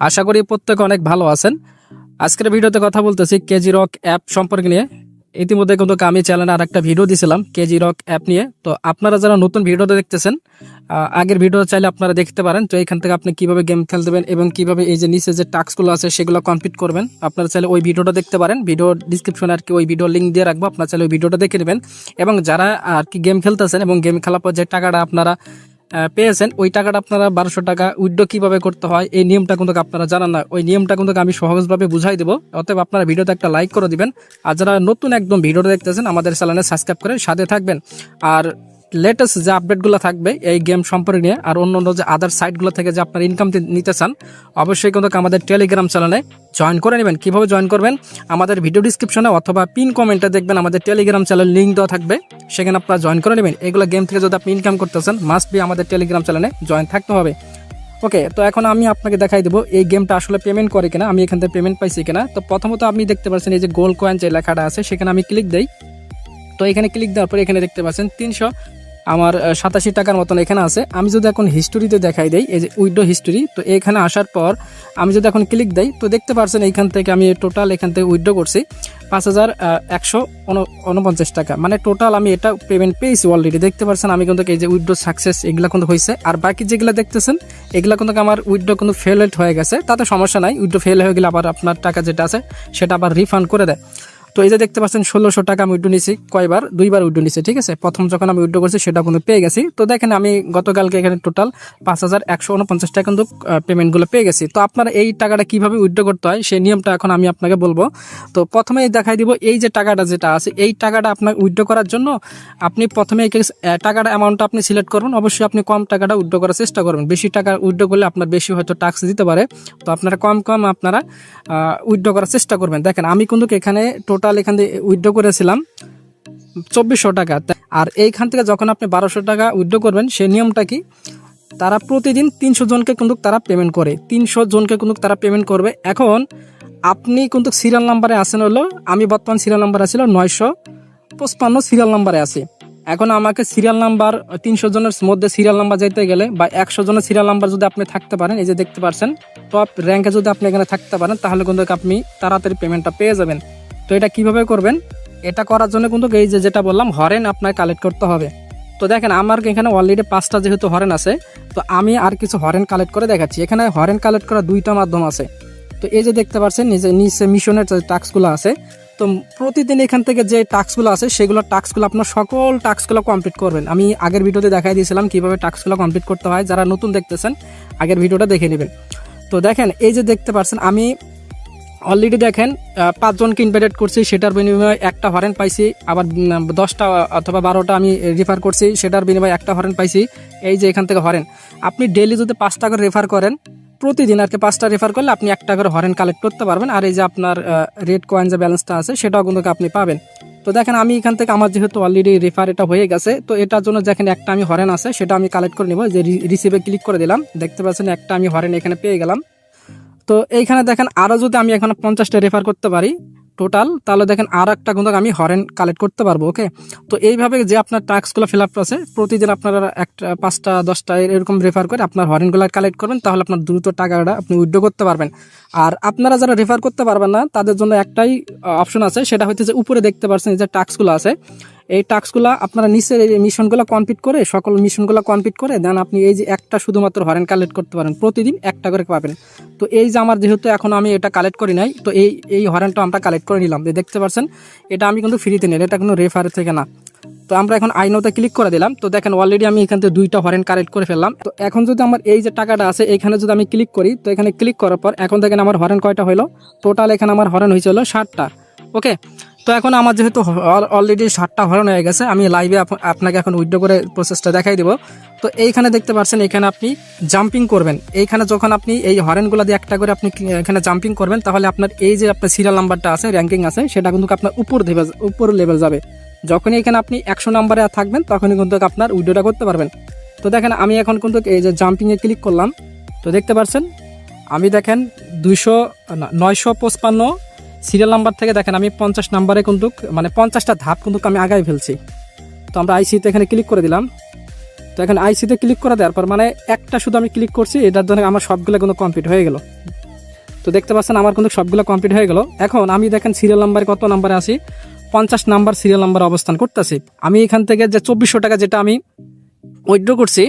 আশা করি প্রত্যেকে অনেক ভালো আছেন। আজকের ভিডিওতে কথা বলতেছি কেজি রক অ্যাপ সম্পর্কে নিয়ে। ইতিমধ্যে কিন্তু আমি চ্যানেলে আর একটা ভিডিও দিয়েছিলাম কেজি রক অ্যাপ নিয়ে। তো আপনারা যারা নতুন ভিডিওটা দেখতেছেন আগের ভিডিও চাইলে আপনারা দেখতে পারেন। তো এখান থেকে আপনি কীভাবে গেম খেলতে দেবেন এবং কীভাবে এই যে নিচে যে টাস্কগুলো আছে সেগুলো কমপ্লিট করবেন, আপনারা চাইলে ওই ভিডিওটা দেখতে পারেন। ভিডিও ডিসক্রিপশনে আর কি ওই ভিডিও লিঙ্ক দিয়ে রাখব, আপনারা চাইলে ওই ভিডিওটা দেখে নেবেন। এবং যারা আর কি গেম খেলতেছেন এবং গেম খেলার পর যে টাকাটা আপনারা পেয়েছেন, ওই টাকাটা আপনারা বারোশো টাকা উইড্রো কীভাবে করতে হয়, এই নিয়মটা কিন্তু আপনারা জানান না। ওই নিয়মটা কিন্তু আমি সহজভাবে বুঝাই দেবো। অতএব আপনারা ভিডিওতে একটা লাইক করে দিবেন। আর যারা নতুন একদম ভিডিওটা দেখতেছেন, আমাদের চ্যানেলে সাবস্ক্রাইব করে সাথে থাকবেন। আর লেটেস্ট যে আপডেটগুলো থাকবে এই গেম সম্পর্কে নিয়ে আর অন্য অন্য যে আদার সাইটগুলো থেকে যে আপনার ইনকাম নিতে চান, অবশ্যই কিন্তু আমাদের টেলিগ্রাম চ্যানেলে জয়েন করে নেবেন। কীভাবে জয়েন করবেন? আমাদের ভিডিও ডিসক্রিপশনে অথবা পিন কমেন্টে দেখবেন আমাদের টেলিগ্রাম চ্যানেল লিঙ্ক দেওয়া থাকবে। সেখানে আপনারা জয়েন করে নেবেন। এগুলো গেম থেকে যদি আপনি ইনকাম করতেছেন মাস্ট বি আমাদের টেলিগ্রাম চ্যানেলে জয়েন থাকতে হবে। ওকে তো এখন আমি আপনাকে দেখাই দেবো এই গেমটা আসলে পেমেন্ট করে কিনা, আমি এখান থেকে পেমেন্ট পাইছি কিনা। তো প্রথমত আপনি দেখতে পাচ্ছেন এই যে গোল কয়েন যে লেখাটা আছে, সেখানে আমি ক্লিক দেই। তো এখানে ক্লিক দেওয়ার পরে এখানে দেখতে পাচ্ছেন তিনশো আমার সাতাশি টাকার মতন এখানে আছে। আমি যদি এখন হিস্টোরিতে দেখাই দেই, এই যে উইডো হিস্টোরি তো এখানে আসার পর আমি যদি এখন ক্লিক দেই, তো দেখতে পারছেন এইখান থেকে আমি টোটাল এখান থেকে উইড্রো করছি, পাঁচ হাজার একশো উনপঞ্চাশ টাকা। মানে টোটাল আমি এটা পেমেন্ট পেয়েছি অলরেডি দেখতে পাচ্ছেন আমি কিন্তু এই যে উইড্রো সাকসেস এগুলা কিন্তু হয়েছে আর বাকি যেগুলো দেখতেছেন, এগুলা কিন্তু আমার উইড্রো কিন্তু ফেল হয়ে গেছে। তাতে সমস্যা নাই উইড্রো ফেল হয়ে গেলে আবার আপনার টাকা যেটা আছে, সেটা আবার রিফান্ড করে দেয়। তো এই যে দেখতে পাচ্ছেন, ষোলোশো টাকা আমি উইড্রো নিয়েছি কয়বার? দুইবার উইড্রো নিয়েছি ঠিক আছে? প্রথম যখন আমি উইড্রো করছি, সেটা কিন্তু পেয়ে গেছি। তো দেখেন, আমি গতকালকে এখানে টোটাল পাঁচ হাজার একশো উনপঞ্চাশ টাকা কিন্তু পেমেন্টগুলো পেয়ে গেছি। তো আপনার এই টাকাটা কীভাবে উইড্রো করতে হয়, সেই নিয়মটা এখন আমি আপনাকে বলব। তো প্রথমে দেখাই দিব, এই যে টাকাটা যেটা আছে, এই টাকাটা আপনার উইড্রো করার জন্য আপনি প্রথমে টাকাটা অ্যামাউন্টটা আপনি সিলেক্ট করবেন অবশ্যই আপনি কম টাকাটা উইড্রো করার চেষ্টা করবেন। বেশি টাকা উইড্রো করলে আপনার বেশি হয়তো ট্যাক্স দিতে পারে। তো আপনারা কম কম আপনারা উইড্রো করার চেষ্টা করবেন। দেখেন, আমি কিন্তু এখানে টোটাল এখান থেকে উইড্রো করেছিলাম চব্বিশশো টাকা। আর এইখান থেকে যখন আপনি বারোশো টাকা উইড্রো করবেন সেই নিয়মটা কি? তারা প্রতিদিন তিনশো জনকে কিন্তু তারা পেমেন্ট করে। তিনশো জনকে কিন্তু তারা পেমেন্ট করবে। এখন আপনি কিন্তু সিরিয়াল নাম্বারে আসেন হলো, আমি বর্তমান সিরিয়াল নাম্বার আছিল নয়শো পঁচপান্ন সিরিয়াল নাম্বারে আছি। এখন আমাকে সিরিয়াল নাম্বার তিনশো জনের মধ্যে সিরিয়াল নাম্বার যেতে গেলে বা একশো জনের সিরিয়াল নাম্বার যদি আপনি থাকতে পারেন, এই যে দেখতে পাচ্ছেন টপ র্যাঙ্কে যদি আপনি এখানে থাকতে পারেন, তাহলে কিন্তু আপনি তাড়াতাড়ি পেমেন্টটা পেয়ে যাবেন। তো এটা কীভাবে করবেন? এটা করার জন্য কিন্তু এই যে যেটা বললাম, হরেন আপনার কালেক্ট করতে হবে। তো দেখেন, আমার এখানে অলরেডি পাঁচটা যেহেতু হরেন আছে, তো আমি আর কিছু হরেন কালেক্ট করে দেখাচ্ছি। এখানে হরেন কালেক্ট করার দুইটা মাধ্যম আছে। তো এই যে দেখতে পাচ্ছেন নিজে নিচে মিশনের যে টাস্কগুলো আছে, তো প্রতিদিন এখান থেকে যে টাস্কগুলো আছে, সেগুলো টাস্কগুলো আপনার সকল টাস্কগুলো কমপ্লিট করবেন। আমি আগের ভিডিওতে দেখাই দিয়েছিলাম কীভাবে টাস্কগুলো কমপ্লিট করতে হয়। যারা নতুন দেখতেছেন, আগের ভিডিওটা দেখে নেবেন। তো দেখেন, এই যে দেখতে পাচ্ছেন, আমি অলরেডি দেখেন পাঁচজনকে ইনভাইটেড করছি, সেটার বিনিময়ে একটা হরেন পাইছি, আবার দশটা অথবা বারোটা আমি রেফার করছি, সেটার বিনিময়ে একটা হরেন পাইছি, এই যে এখান থেকে হরেন। আপনি ডেলি যদি পাঁচটা করে রেফার করেন, প্রতিদিন আর কি পাঁচটা রেফার করলে আপনি একটা করে হরেন কালেক্ট করতে পারবেন, আর এই যে আপনার রেড কয়েন যে ব্যালেন্সটা আছে, সেটাও কিন্তু আপনি পাবেন। তো দেখেন, আমি এখান থেকে আমার যেহেতু অলরেডি রেফার এটা হয়ে গেছে, তো এটার জন্য দেখেন একটা আমি হরেন আছে, সেটা আমি কালেক্ট করে নিব যে রিসিভে ক্লিক করে দিলাম, দেখতে পাচ্ছেন একটা আমি হরেন এখানে পেয়ে গেলাম। তো এইখানে দেখেন আরও যদি আমি এখানে পঞ্চাশটা রেফার করতে পারি টোটাল তাহলে দেখেন আর একটা কিন্তু আমি হরেন কালেক্ট করতে পারব ওকে তো এইভাবে যে আপনার টাস্কগুলো ফিল আপ আছে প্রতিদিন আপনারা একটা, পাঁচটা, দশটা এরকম রেফার করে আপনার হরেনগুলো কালেক্ট করবেন, তাহলে আপনার দ্রুত টাকাটা আপনি উইড্রো করতে পারবেন। আর আপনারা যারা রেফার করতে পারবেন না, তাদের জন্য একটাই অপশন আছে, সেটা হচ্ছে যে উপরে দেখতে পাচ্ছেন যে টাস্কগুলো আছে এই টাস্কগুলো আপনারা নিচের এই মিশনগুলো কমপ্লিট করে, সকল মিশনগুলো কমপ্লিট করে দেন আপনি এই যে একটা শুধুমাত্র হরেন কালেক্ট করতে পারেন। প্রতিদিন একটা করে পাবেন। তো এই যে আমার যেহেতু এখন আমি এটা কালেক্ট করি নাই, তো এই এই হরেনটা আমরা কালেক্ট করে নিলাম। দেখতে পাচ্ছেন এটা আমি কিন্তু ফ্রিতে নিলাম এটা কোনো রেফার থেকে না। তো আমরা এখন আইনতে ক্লিক করে দিলাম। তো দেখেন অলরেডি আমি এখান থেকে দুইটা হরেন কালেক্ট করে ফেললাম। তো এখন যদি আমার এই যে টাকাটা আছে, এখানে যদি আমি ক্লিক করি, তো এখানে ক্লিক করার পর এখন দেখেন আমার হরেন কয়টা হলো টোটাল এখানে আমার হরেন হয়েছিল ষাটটা। ওকে তো এখন আমার যেহেতু অলরেডি ষাটটা হরণ হয়ে গেছে, আমি লাইভে আপনাকে এখন উইড্রো করে প্রসেসটা দেখাই দিব। তো এইখানে দেখতে পাচ্ছেন, এখানে আপনি জাম্পিং করবেন। এইখানে যখন আপনি এই হরেনগুলো দিয়ে একটা করে আপনি এখানে জাম্পিং করবেন, তাহলে আপনার এই যে আপনার সিরিয়াল নাম্বারটা আছে র্যাঙ্কিং আছে, সেটা কিন্তু আপনার উপর লেভেল উপর লেভেল যাবে। যখনই এখানে আপনি একশো নাম্বারে থাকবেন, তখনই কিন্তু আপনার উইড্রোটা করতে পারবেন। তো দেখেন, আমি এখন কিন্তু এই যে জাম্পিংয়ে ক্লিক করলাম। তো দেখতে পাচ্ছেন, আমি দেখেন দুইশো নয়শো পঁচপান্ন সিরিয়াল নাম্বার থেকে দেখেন, আমি পঞ্চাশ নাম্বারে কিন্তু মানে পঞ্চাশটা ধাপ কিন্তু আমি আগাই ফেলছি। তো আমরা আইসিতে এখানে ক্লিক করে দিলাম। তো এখন আইসিতে ক্লিক করে দেওয়ার পর মানে একটা শুধু আমি ক্লিক করছি এটার জন্য আমার সবগুলো কিন্তু কমপ্লিট হয়ে গেল। তো দেখতে পাচ্ছেন আমার কিন্তু সবগুলো কমপ্লিট হয়ে গেল। এখন আমি দেখেন সিরিয়াল নাম্বারে কত নাম্বারে আসি পঞ্চাশ নাম্বার সিরিয়াল নাম্বারে অবস্থান করতেছি। আমি এখান থেকে যে চব্বিশশো টাকা যেটা আমি উইথড্র করছি,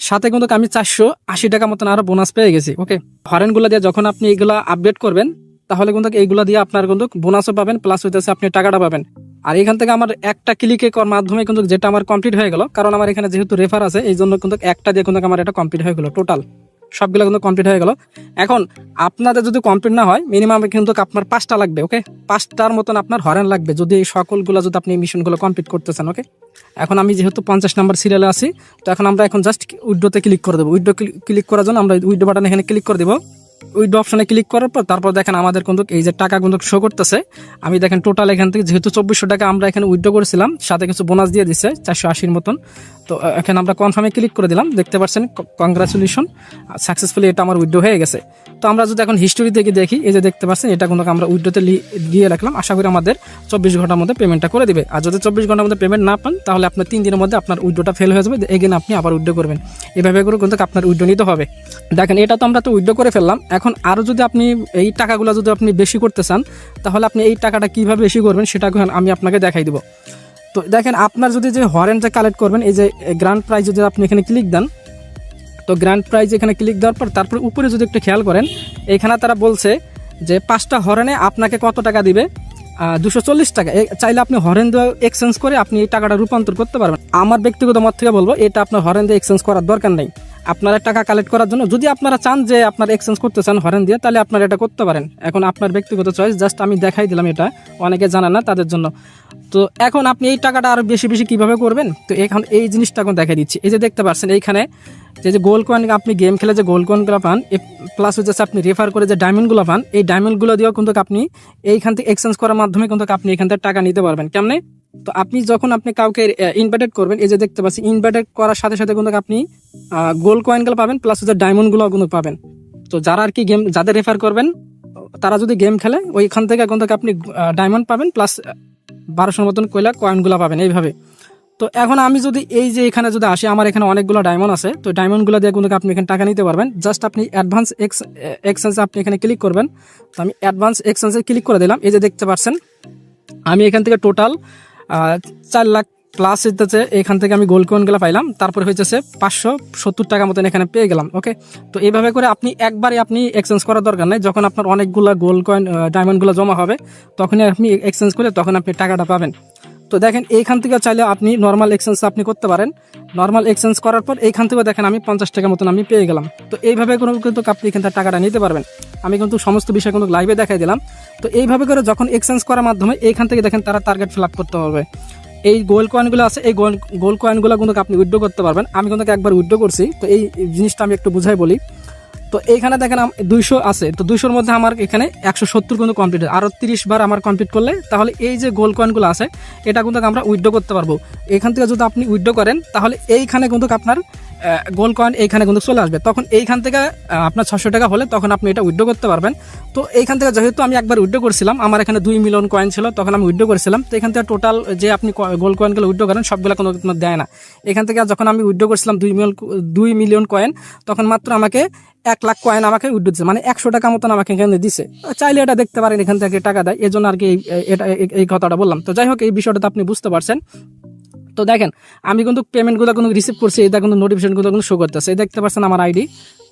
সাথে কিন্তু আমি চারশো আশি টাকা মতন আরও বোনাস পেয়ে গেছি ওকে হরেনগুলো দিয়ে যখন আপনি এগুলা আপডেট করবেন তাহলে কিন্তু এইগুলা দিয়ে আপনার কিন্তু বোনাসও পাবেন প্লাস হইতেছে আপনি টাকাটা পাবেন। আর এখান থেকে আমার একটা ক্লিকে মাধ্যমে কিন্তু যেটা আমার কমপ্লিট হয়ে গেল, কারণ আমার এখানে যেহেতু রেফার আছে এই জন্য কিন্তু একটা দিয়ে কিন্তু আমার এটা কমপ্লিট হয়ে গেলো টোটাল সবগুলো কিন্তু কমপ্লিট হয়ে গেল। এখন আপনাদের যদি কমপ্লিট না হয় মিনিমাম কিন্তু আপনার পাঁচটা লাগবে ওকে পাঁচটার মতন আপনার হরেন লাগবে যদি এই সকলগুলো যদি আপনি মিশনগুলো কমপ্লিট করতেছেন ওকে এখন আমি যেহেতু পঞ্চাশ নাম্বার সিরিয়ালে আছি, তো এখন আমরা এখন জাস্ট উইডোতে ক্লিক করে দেবো। উইডো ক্লিক করার জন্য আমরা উইডো বাটন এখানে ক্লিক করে দেবো। উইডো অপশনে ক্লিক করার পর তারপর দেখেন আমাদের কিন্তু এই যে টাকা কিন্তু শো করতেছে। আমি দেখেন টোটাল এখান থেকে যেহেতু চব্বিশশো টাকা আমরা এখানে উইড্রো করেছিলাম, সাথে কিছু বোনাস দিয়ে দিচ্ছে চারশো আশির মতন। তো এখানে আমরা কনফার্মে ক্লিক করে দিলাম, দেখতে পাচ্ছেন কংগ্রাচুলেশন সাকসেসফুলি এটা আমার উইড্রো হয়ে গেছে। তো আমরা যদি এখন হিস্টোরি থেকে দেখি, এই যে দেখতে পাচ্ছেন, এটা কিন্তু আমরা উইড্রোতে দিয়ে রাখলাম। আশা করি আমাদের চব্বিশ ঘণ্টার মধ্যে পেমেন্টটা করে দিবে। আর যদি চব্বিশ ঘণ্টার মধ্যে পেমেন্ট না পান, তাহলে আপনার তিন দিনের মধ্যে আপনার উইড্রোটা ফেল হয়ে যাবে। এগেন আপনি আবার উইড্রো করবেন। এভাবে করে কিন্তু আপনার উইড্রো নিতে হবে। দেখেন, এটা তো আমরা তো উইড্রো করে ফেললাম। এখন আরও যদি আপনি এই টাকাগুলো যদি আপনি বেশি করতে চান, তাহলে আপনি এই টাকাটা কীভাবে বেশি করবেন সেটা আমি আপনাকে দেখাই দিব। তো দেখেন, আপনার যদি যে হরেন যে কালেক্ট করবেন, এই যে গ্র্যান্ড প্রাইজ যদি আপনি এখানে ক্লিক দেন, তো গ্র্যান্ড প্রাইজ এখানে ক্লিক দেওয়ার পর তারপর উপরে যদি একটু খেয়াল করেন, এখানে তারা বলছে যে পাঁচটা হরেনে আপনাকে কত টাকা দিবে? দুশো চল্লিশ টাকা। চাইলে আপনি হরেন দিয়ে এক্সচেঞ্জ করে আপনি এই টাকাটা রূপান্তর করতে পারবেন। আমার ব্যক্তিগত মত থেকে বলব, এটা আপনার হরেন দিয়ে এক্সচেঞ্জ করার দরকার নেই। আপনারা টাকা কালেক্ট করার জন্য যদি আপনারা চান যে আপনার এক্সচেঞ্জ করতে চান হরেন দিয়ে, তাহলে আপনারা এটা করতে পারেন। এখন আপনার ব্যক্তিগত চয়েস জাস্ট আমি দেখাই দিলাম এটা। অনেকে জানে না তাদের জন্য। তো এখন আপনি এই টাকাটা আরও বেশি বেশি কীভাবে করবেন? তো এখন এই জিনিসটা এখন দেখা দিচ্ছি। এই যে দেখতে পাচ্ছেন, এইখানে যে যে গোল কয়েন আপনি গেম খেলে যে গোল কয়েনগুলো পান প্লাস হচ্ছে আপনি রেফার করে যে ডায়মন্ডগুলো পান, এই ডায়মন্ডগুলো দিয়েও কিন্তু আপনি এইখান থেকে এক্সচেঞ্জ করার মাধ্যমে কিন্তু আপনি এখান থেকে টাকা নিতে পারবেন। কেমনে? তো আপনি যখন আপনি কাউকে ইনভাইটেড করবেন, এই যে দেখতে পাচ্ছি ইনভাইটেড করার সাথে সাথে কিন্তু আপনি গোল কয়েনগুলো পাবেন প্লাস হচ্ছে ডায়মন্ডগুলো কিন্তু পাবেন। তো যারা আর কি গেম যাদের রেফার করবেন, তারা যদি গেম খেলে, ওইখান থেকে কিন্তু আপনি ডায়মন্ড পাবেন প্লাস বারোশোর মতন কয়লা কয়েনগুলো পাবেন, এইভাবে। তো এখন আমি যদি এই যে এখানে যদি আসি, আমার এখানে অনেকগুলো ডায়মন্ড আছে, তো ডায়মন্ডগুলো দিয়ে কিন্তু আপনি এখানে টাকা নিতে পারবেন। জাস্ট আপনি অ্যাডভান্স এক্স এক্সচেঞ্জে আপনি এখানে ক্লিক করবেন। তো আমি অ্যাডভান্স এক্সচেঞ্জে ক্লিক করে দিলাম, এই যে দেখতে পাচ্ছেন, আমি এখান থেকে টোটাল চার লাখ প্লাস হইতেছে, এখান থেকে আমি গোল্ড কয়েনগুলো পাইলাম। তারপরে হইতেছে পাঁচশো সত্তর টাকা মতন এখানে পেয়ে গেলাম ওকে তো এইভাবে করে আপনি একবারে আপনি এক্সচেঞ্জ করার দরকার নেই। যখন আপনার অনেকগুলো গোল্ড কয়েন ডায়মন্ডগুলো জমা হবে, তখনই আপনি এক্সচেঞ্জ করলে তখন আপনি টাকাটা পাবেন। তো দেখেন, এইখান থেকে চাইলে আপনি নর্মাল এক্সচেঞ্জ আপনি করতে পারেন। নর্মাল এক্সচেঞ্জ করার পর এইখান থেকে দেখেন আমি পঞ্চাশ টাকা মতন আমি পেয়ে গেলাম। তো এইভাবে কোনো কিন্তু আপনি এখান থেকে টাকাটা নিতে পারবেন। আমি কিন্তু সমস্ত বিষয় কিন্তু লাইভে দেখাই দিলাম। তো এইভাবে করে যখন এক্সচেঞ্জ করার মাধ্যমে এইখান থেকে দেখেন তারা টার্গেট ফিল আপ করতে হবে। এই গোল কয়েনগুলো আছে, এই গোল গোল্ড কয়েনগুলো কিন্তু আপনি উইড্রো করতে পারবেন। আমি কিন্তু একবার উইড্রো করছি। তো এই জিনিসটা আমি একটু বুঝাই বলি। তো এইখানে দেখেন দুইশো আছে। তো দুইশোর মধ্যে আমার এখানে একশো সত্তর কিন্তু কমপ্লিট আরও তিরিশ বার আমার কমপ্লিট করলে, তাহলে এই যে গোল কয়েনগুলো আছে, এটা কিন্তু আমরা উইড্রো করতে পারব। এখান থেকে যদি আপনি উইড্রো করেন, তাহলে এইখানে কিন্তু আপনার গোল্ড কয়েন এইখানে কিন্তু চলে আসবে। তখন এইখান থেকে আপনার ছশো টাকা হলে তখন আপনি এটা উইড্রো করতে পারবেন। তো এইখান থেকে যেহেতু আমি একবার উইড্রো করছিলাম, আমার এখানে দুই মিলিয়ন কয়েন ছিল, তখন আমি উইড্রো করেছিলাম। তো এখান থেকে টোটাল যে আপনি গোল কয়েনগুলো উইড্রো করেন, সবগুলো কোনো দেয় না। এখান থেকে যখন আমি উইড্রো করছিলাম দুই মিলিয়ন দুই মিলিয়ন কয়েন তখন মাত্র আমাকে এক লাখ কয়েন আমাকে উইড্রো দিচ্ছে মানে একশো টাকা মতন আমাকে এখানে দিছে। চাইলে এটা দেখতে পারেন, এখান থেকে টাকা দেয়। এই জন্য আর কি এটা এই কথাটা বললাম। তো যাই হোক, এই বিষয়টা তো আপনি বুঝতে পারছেন। তো দেখেন, আমি কিন্তু পেমেন্টগুলো কোনো রিসিভ করছি, এটা কিন্তু নোটিফিকেশনগুলো কিন্তু শো করতেছে। দেখতে পাচ্ছেন আমার আইডি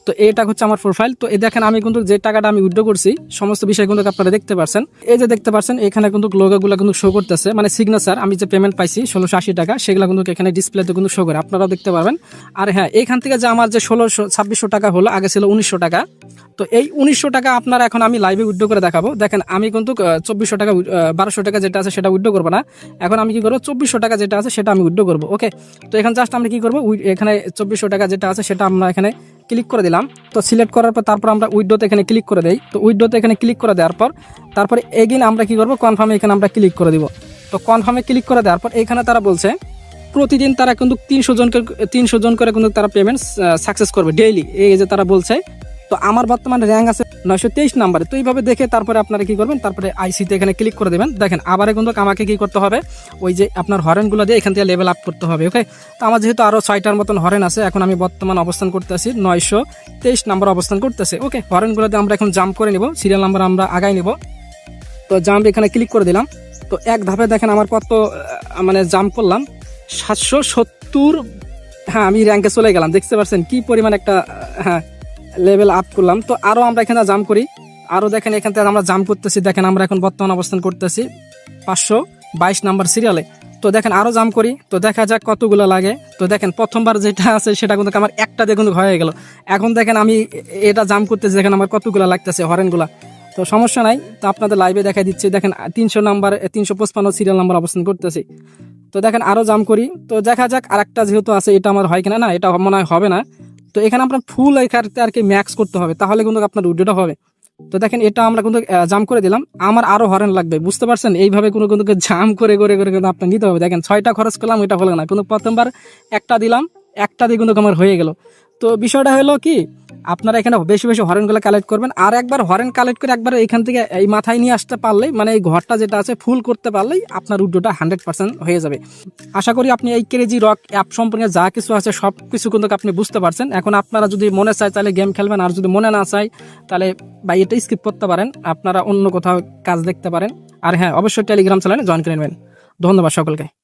তো এটা হচ্ছে আমার প্রোফাইল তো এই দেখেন আমি কিন্তু যে টাকাটা আমি উইড্রো করছি, সমস্ত বিষয় কিন্তু আপনারা দেখতে পাচ্ছেন এই যে দেখতে পাচ্ছেন এখানে কিন্তু লোগোগুলো কিন্তু শো করতেছে। মানে সিগনেচার আমি যে পেমেন্ট পাইছি ষোলোশো আশি টাকা, সেগুলো কিন্তু এখানে ডিসপ্লেতে কিন্তু শো করে। আপনারাও দেখতে পারবেন। আর হ্যাঁ এখান থেকে যে আমার যে ষোলোশো, ছাব্বিশশো টাকা হলো, আগে ছিল উনিশশো টাকা। তো এই উনিশশো টাকা আপনারা এখন আমি লাইভে উইড্রো করে দেখাবো। দেখেন, আমি কিন্তু চব্বিশশো টাকা বারোশো টাকা যেটা আছে সেটা উইড্রো করব না। এখন আমি কি করব, চব্বিশশো টাকা যেটা আছে সেটা আমি উইড্রো করব ওকে তো এখানে জাস্ট আমরা কি করব এখানে চব্বিশশো টাকা যেটা আছে সেটা আমরা এখানে ক্লিক করে দিলাম। তো সিলেক্ট করার পর তারপর আমরা উইডোতে এখানে ক্লিক করে দেই। তো উইডোতে এখানে ক্লিক করে দেওয়ার পর তারপরে এগেন আমরা কি করব? কনফার্মে এখানে আমরা ক্লিক করে দিব। তো কনফার্মে ক্লিক করে দেওয়ার পর এখানে তারা বলছে, প্রতিদিন তারা কিন্তু তিনশো জনকে, তিনশো জন করে কিন্তু তারা পেমেন্ট সাকসেস করবে ডেইলি এই যে তারা বলছে তো আমার বর্তমানে র্যাঙ্ক আছে নয়শো তেইশ নাম্বারে। তো এইভাবে দেখে তারপরে আপনারা কি করবেন? তারপরে আইসিতে এখানে ক্লিক করে দেবেন। দেখেন, আবারে কিন্তু আমাকে কি করতে হবে? ওই যে আপনার হরেনগুলো দিয়ে এখান থেকে লেভেল আপ করতে হবে ওকে তো আমার যেহেতু আরও ছয়টার মতন হরেন আছে, এখন আমি বর্তমান অবস্থান করতেছি নয়শো তেইশ নাম্বার অবস্থান করতেছে ওকে হরেনগুলো দিয়ে আমরা এখন জাম্প করে নিব সিরিয়াল নাম্বার আমরা আগাই নিব। তো জাম্প এখানে ক্লিক করে দিলাম। তো এক ধাপে দেখেন আমার কত মানে জাম্প করলাম। সাতশো সত্তর হ্যাঁ আমি র্যাঙ্কে চলে গেলাম। দেখতে পাচ্ছেন কি পরিমাণ একটা হ্যাঁ লেভেল আপ করলাম। তো আরও আমরা এখানে জাম্প করি। আরও দেখেন এখান থেকে আমরা জাম্প করতেছি। দেখেন আমরা এখন বর্তমান অবস্থান করতেছি পাঁচশো বাইশ নাম্বার সিরিয়ালে তো দেখেন আরও জাম্প করি। তো দেখা যাক কতগুলো লাগে। তো দেখেন প্রথমবার যেটা আছে সেটা কিন্তু আমার একটা দিয়ে কিন্তু হয়ে গেল। এখন দেখেন আমি এটা জাম্প করতেছি। দেখেন আমার কতগুলো লাগতেছে হরেনগুলা। তো সমস্যা নাই। তো আপনাদের লাইভে দেখা দিচ্ছি। দেখেন তিনশো নাম্বার, তিনশো পঁচপান্ন সিরিয়াল নাম্বার অবস্থান করতেছি। তো দেখেন আরও জাম করি। তো দেখা যাক আরেকটা যেহেতু আছে, এটা আমার হয় কিনা? না, এটা মনে হয় হবে না। তো এখানে আপনার ফুল এখানে আর কি ম্যাক্স করতে হবে, তাহলে কিন্তু আপনার উড্ডোটা হবে। তো দেখেন, এটা আমরা কিন্তু জাম করে দিলাম। আমার আরও হরেন লাগবে, বুঝতে পারছেন? এইভাবে কোনো কিন্তু জাম করে করে করে কিন্তু আপনার নিতে হবে। দেখেন, ছয়টা খরচ করলাম, এটা হলো না। কিন্তু প্রথমবার একটা দিলাম, একটা দিয়ে কিন্তু আমার হয়ে গেল। তো বিষয়টা হলো কি আপনারা এখানে বেশি বেশি হরেনগুলো কালেক্ট করবেন। আর একবার হরেন কালেক্ট করে একবার এখান থেকে এই মাথায় নিয়ে আসতে পারলেই মানে এই ঘরটা যেটা আছে ফুল করতে পারলেই আপনার উড্ডোটা হান্ড্রেড পার্সেন্ট হয়ে যাবে। আশা করি আপনি এই ক্রেজি রক অ্যাপ সম্পর্কে যা কিছু আছে, সব কিছু কিন্তু আপনি বুঝতে পারছেন। এখন আপনারা যদি মনে চায় তাহলে গেম খেলবেন, আর যদি মনে না চায় তাহলে বা এটা স্কিপ করতে পারেন। আপনারা অন্য কোথাও কাজ দেখতে পারেন। আর হ্যাঁ অবশ্যই টেলিগ্রাম চ্যানেলে জয়েন করে নেবেন। ধন্যবাদ সকলকে।